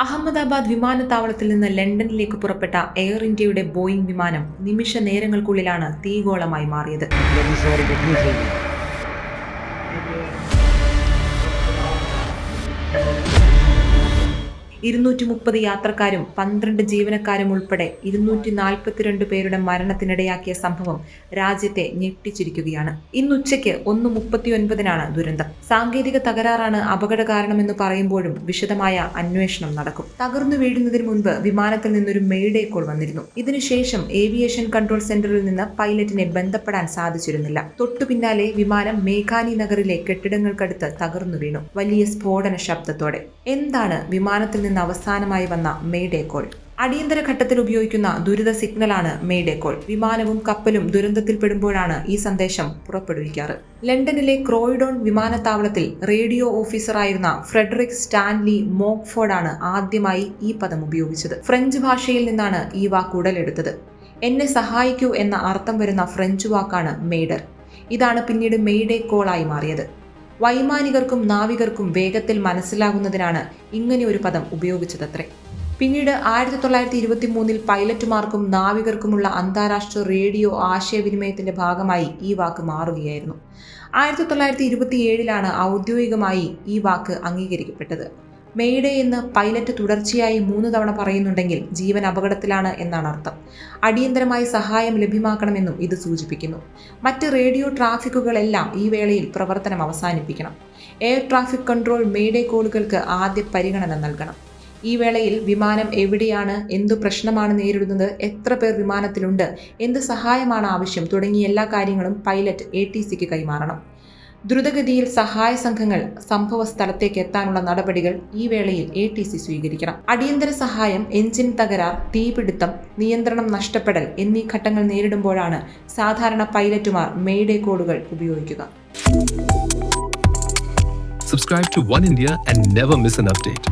അഹമ്മദാബാദ് വിമാനത്താവളത്തിൽ നിന്ന് ലണ്ടനിലേക്ക് പുറപ്പെട്ട എയർ ഇന്ത്യയുടെ ബോയിംഗ് വിമാനം നിമിഷ നേരങ്ങൾക്കുള്ളിലാണ് തീഗോളമായി മാറിയത് ഇരുന്നൂറ്റി മുപ്പത് യാത്രക്കാരും പന്ത്രണ്ട് ജീവനക്കാരും ഉൾപ്പെടെ ഇരുന്നൂറ്റി നാൽപ്പത്തിരണ്ട് പേരുടെ മരണത്തിനിടയാക്കിയ സംഭവം രാജ്യത്തെ ഞെട്ടിച്ചിരിക്കുകയാണ്. ഇന്ന് ഉച്ചയ്ക്ക് ഒന്ന് മുപ്പത്തിയൊൻപതിനാണ് ദുരന്തം. സാങ്കേതിക തകരാറാണ് അപകട കാരണമെന്ന് പറയുമ്പോഴും വിശദമായ അന്വേഷണം നടക്കും. തകർന്നു വീഴുന്നതിന് മുൻപ് വിമാനത്തിൽ നിന്നൊരു മെയ്ഡേ കോൾ വന്നിരുന്നു. ഇതിനുശേഷം ഏവിയേഷൻ കൺട്രോൾ സെന്ററിൽ നിന്ന് പൈലറ്റിനെ ബന്ധപ്പെടാൻ സാധിച്ചിരുന്നില്ല. തൊട്ടു പിന്നാലെ വിമാനം മേഘാനി നഗറിലെ കെട്ടിടങ്ങൾക്കടുത്ത് തകർന്നു വീണു. വലിയ സ്ഫോടന ശബ്ദത്തോടെ. എന്താണ് വിമാനത്തിൽ നിന്ന് അവസാനമായി വന്ന മെയ്ഡേ കോൾ. അടിയന്തര ഘട്ടത്തിൽ ഉപയോഗിക്കുന്ന ദുരിത സിഗ്നലാണ് മെയ്ഡേ കോൾ. വിമാനവും കപ്പലും ദുരന്തത്തിൽപ്പെടുമ്പോഴാണ് ഈ സന്ദേശം പുറപ്പെടുവിക്കാറ്. ലണ്ടനിലെ ക്രോയിഡോൺ വിമാനത്താവളത്തിൽ റേഡിയോ ഓഫീസറായിരുന്ന ഫ്രെഡറിക് സ്റ്റാൻലി മോക്ഫോർഡാണ് ആദ്യമായി ഈ പദം ഉപയോഗിച്ചത്. ഫ്രഞ്ച് ഭാഷയിൽ നിന്നാണ് ഈ വാക്ക് ഉടലെടുത്തത്. എന്നെ സഹായിക്കൂ എന്ന അർത്ഥം വരുന്ന ഫ്രഞ്ച് വാക്കാണ് മെയ്ഡർ ഇതാണ് പിന്നീട് മെയ്ഡേ കോളായി മാറിയത്. വൈമാനികർക്കും നാവികർക്കും വേഗത്തിൽ മനസ്സിലാകുന്നതിനാണ് ഇങ്ങനെ ഒരു പദം ഉപയോഗിച്ചതത്രേ. പിന്നീട് ആയിരത്തി തൊള്ളായിരത്തി ഇരുപത്തി മൂന്നിൽ പൈലറ്റുമാർക്കും നാവികർക്കുമുള്ള അന്താരാഷ്ട്ര റേഡിയോ ആശയവിനിമയത്തിന്റെ ഭാഗമായി ഈ വാക്ക് മാറുകയായിരുന്നു. ആയിരത്തി തൊള്ളായിരത്തി ഇരുപത്തിയേഴിലാണ് ഔദ്യോഗികമായി ഈ വാക്ക് അംഗീകരിക്കപ്പെട്ടത്. മെയ്ഡേ എന്ന് പൈലറ്റ് തുടർച്ചയായി മൂന്ന് തവണ പറയുന്നുണ്ടെങ്കിൽ ജീവൻ അപകടത്തിലാണ് എന്നാണ് അർത്ഥം. അടിയന്തരമായി സഹായം ലഭ്യമാക്കണമെന്നും ഇത് സൂചിപ്പിക്കുന്നു. മറ്റ് റേഡിയോ ട്രാഫിക്കുകളെല്ലാം ഈ വേളയിൽ പ്രവർത്തനം അവസാനിപ്പിക്കണം. എയർ ട്രാഫിക് കൺട്രോൾ മെയ്ഡേ കോളുകൾക്ക് ആദ്യ പരിഗണന നൽകണം. ഈ വേളയിൽ വിമാനം എവിടെയാണ് എന്തു പ്രശ്നമാണ് നേരിടുന്നത് എത്ര പേർ വിമാനത്തിലുണ്ട് എന്ത് സഹായമാണ് ആവശ്യം തുടങ്ങിയ എല്ലാ കാര്യങ്ങളും പൈലറ്റ് എ കൈമാറണം. ദ്രുതഗതിയിൽ സഹായ സംഘങ്ങൾ സംഭവ സ്ഥലത്തേക്ക് എത്താനുള്ള നടപടികൾ ഈ വേളയിൽ എ ടി സി സ്വീകരിക്കണം അടിയന്തര സഹായം എഞ്ചിൻ തകരാർ തീപിടുത്തം നിയന്ത്രണം നഷ്ടപ്പെടൽ എന്നീ ഘട്ടങ്ങൾ നേരിടുമ്പോഴാണ് സാധാരണ പൈലറ്റുമാർ മെയ്ഡേ കോഡുകൾ ഉപയോഗിക്കുക Subscribe to One India and never miss an update.